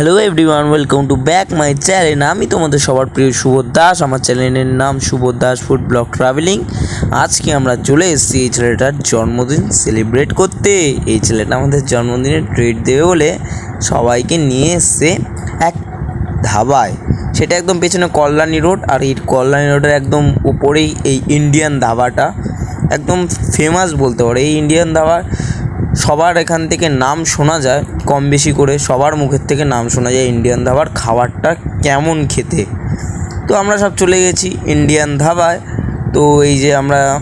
Hello everyone, welcome to back my channel. আমি তোমাদের সবার প্রিয় সুবোধ দাস। আমার চ্যানেলের নাম Subodh Das food blog travelling. আজকে আমরা চলে এসেছি এই ছেলেটার জন্মদিন সেলিব্রেট করতে। এই ছেলেটা আমাদের জন্মদিনে ট্রিট দেবে বলে সবাইকে নিয়ে এসছে এক ধাবায়। সেটা একদম পেছনে কল্যাণী রোড আর এই কল্যাণী রোডের একদম উপরেই এই ইন্ডিয়ান ধাবাটা। একদম ফেমাস বলতে পারে। এই ইন্ডিয়ান ধাবা সবার এখান থেকে নাম শোনা যায়, কম বেশি করে সবার মুখের থেকে নাম শোনা যায় ইন্ডিয়ান ধাবার খাবারটা কেমন খেতে। তো আমরা সব চলে গেছি ইন্ডিয়ান ধাবায় তো এই যে আমরা,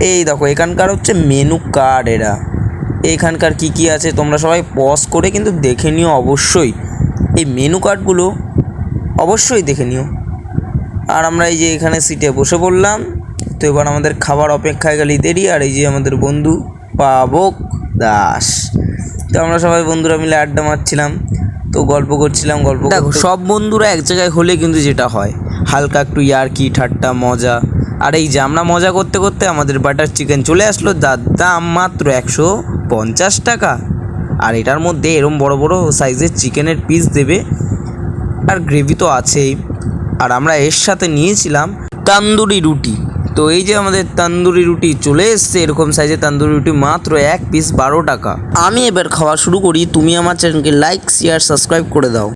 এই দেখো, এখানকার হচ্ছে মেনু কার্ড এরা। এখানকার কি কি আছে তোমরা সবাই পজ করে কিন্তু দেখে নিও অবশ্যই। এই মেনু কার্ডগুলো অবশ্যই দেখে নিও। আর আমরা এই যে এখানে সিটে বসে পড়লাম। তো এবার আমাদের খাবার অপেক্ষায় গেলেই দেরি। আর এই যে আমাদের বন্ধু পাবক। দাস। তো আমরা সবাই বন্ধুরা মিলে আড্ডা মারছিলাম তো গল্প করছিলাম গল্প দেখো সব বন্ধুরা এক জায়গায় হলে কিন্তু যেটা হয়। হালকা একটু ইয়ার্কি ঠাট্টা মজা। আর এই যে আমরা মজা করতে করতে আমাদের বাটার চিকেন চলে আসলো যার দাম মাত্র একশো পঞ্চাশ টাকা। আর এটার মধ্যে এরম বড় বড় সাইজের চিকেনের পিস দেবে। আর গ্রেভি তো আছেই। আর আমরা এর সাথে নিয়েছিলাম তান্দুরি রুটি। তো এই যে আমাদের তান্দুরি রুটি চলে এসছে, এরকম সাইজের তান্দুরি রুটি মাত্র এক পিস বারো টাকা। আমি এবার খাওয়া শুরু করি, তুমি আমার চ্যানেলকে লাইক শেয়ার সাবস্ক্রাইব করে দাও।